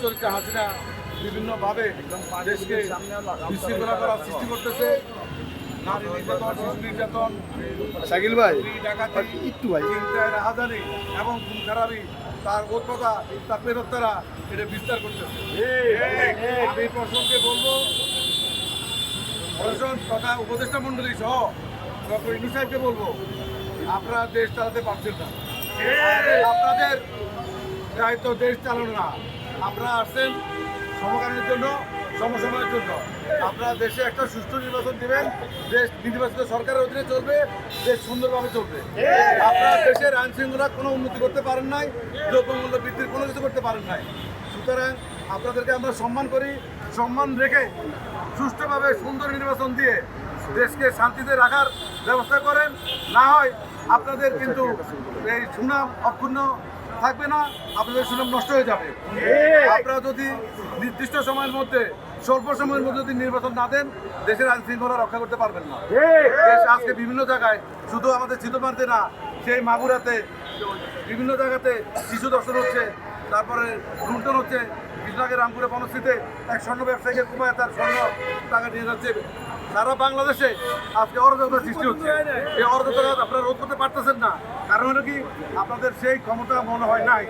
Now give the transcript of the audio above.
দুশ্চরিত্রা হাসিনা বিভিন্নভাবে দেশকে বিশৃঙ্খলা করার সৃষ্টি করতেছে। নারী নির্যাতন শিশু নির্যাতন শাকিল ভাই চুরি, ডাকাতি একটু ভাই। রাহাজানি এবং খুন খারাপি তার উৎপতা তার প্রেরত্তারা এটা বিস্তার করতেছে। আমি এই বলব প্রশাসন তথা উপদেষ্টা মন্ডলী সহ ডক্টর ইনু সাহেবকে বলব আপনারা দেশ চালাতে পারছেন না। আপনাদের দায়িত্ব দেশ চালানো না। আপনারা আসছেন সমকালীনের জন্য সমসময়ের জন্য। আপনারা দেশে একটা সুষ্ঠু নির্বাচন দেবেন, দেশ নির্বাচিত সরকারের অধীনে চলবে, দেশ সুন্দরভাবে চলবে। আপনারা দেশের আইন শৃঙ্খলা কোনো উন্নতি করতে পারেন নাই, দ্রব্যমূল্য বৃদ্ধির কোনো কিছু করতে পারেন নাই। সুতরাং আপনাদেরকে আমরা সম্মান করি, সম্মান রেখে সুষ্ঠুভাবে সুন্দর নির্বাচন দিয়ে দেশকে শান্তিতে রাখার ব্যবস্থা করেন। না হয় আপনাদের কিন্তু এই সুনাম অক্ষুণ্ণ থাকবে না, আপনাদের সুনাম নষ্ট হয়ে যাবে। আপনারা যদি নির্দিষ্ট সময়ের মধ্যে, স্বল্প সময়ের মধ্যে যদি নির্বাচন না দেন, দেশের আইন শৃঙ্খলা রক্ষা করতে পারবেন না। দেশ আজকে বিভিন্ন জায়গায় শুধু আমাদের চিতমানতে না, সেই মাগুরাতে বিভিন্ন জায়গাতে শিশু দর্শন হচ্ছে, তারপরে লুণ্ঠন হচ্ছে। কৃষ্ণাকে রামপুরে বনশ্রীতে এক স্বর্ণ ব্যবসায়ীকে কুমায় তার স্বর্ণ টাকা নিয়ে যাচ্ছে। সারা বাংলাদেশে আজকে অরাজকতা সৃষ্টি হচ্ছে। এই অরাজকতা আপনারা রোধ করতে পারতেছেন না। কারণ হলো কি, আপনাদের সেই ক্ষমতা মনে হয় নাই।